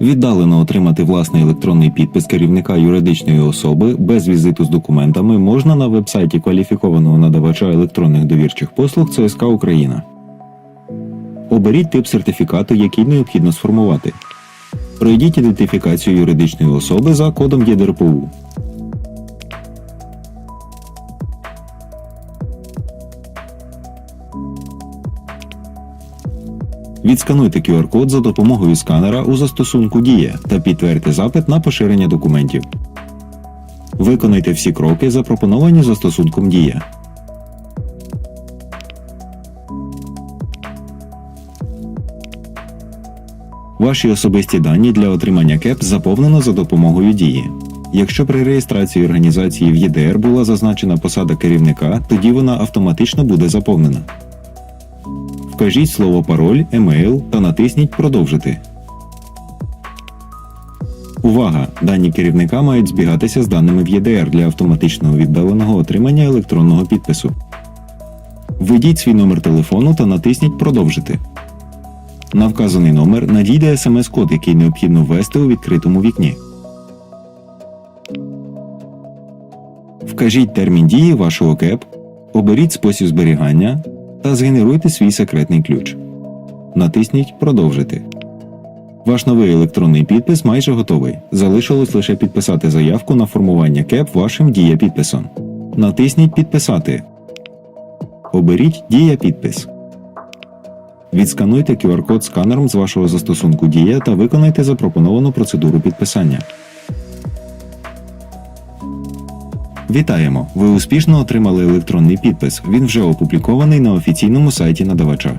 Віддалено отримати власний електронний підпис керівника юридичної особи без візиту з документами можна на вебсайті кваліфікованого надавача електронних довірчих послуг ЦСК Україна. Оберіть тип сертифікату, який необхідно сформувати. Пройдіть ідентифікацію юридичної особи за кодом ЄДРПУ. Відскануйте QR-код за допомогою сканера у застосунку Дія та підтвердьте запит на поширення документів. Виконайте всі кроки, запропоновані застосунком Дія. Ваші особисті дані для отримання КЕП заповнено за допомогою дії. Якщо при реєстрації організації в ЄДР була зазначена посада керівника, тоді вона автоматично буде заповнена. Вкажіть слово пароль, емейл та натисніть Продовжити. Увага! Дані керівника мають збігатися з даними в ЄДР для автоматичного віддаленого отримання електронного підпису. Введіть свій номер телефону та натисніть Продовжити. На вказаний номер надійде смс-код, який необхідно ввести у відкритому вікні. Вкажіть термін дії вашого КЕП, оберіть спосіб зберігання та згенеруйте свій секретний ключ. Натисніть Продовжити. Ваш новий електронний підпис майже готовий. Залишилось лише підписати заявку на формування КЕП вашим дія підписом. Натисніть Підписати. Оберіть Дія підпис. Відскануйте QR-код сканером з вашого застосунку Дія та виконайте запропоновану процедуру підписання. Вітаємо! Ви успішно отримали електронний підпис. Він вже опублікований на офіційному сайті надавача.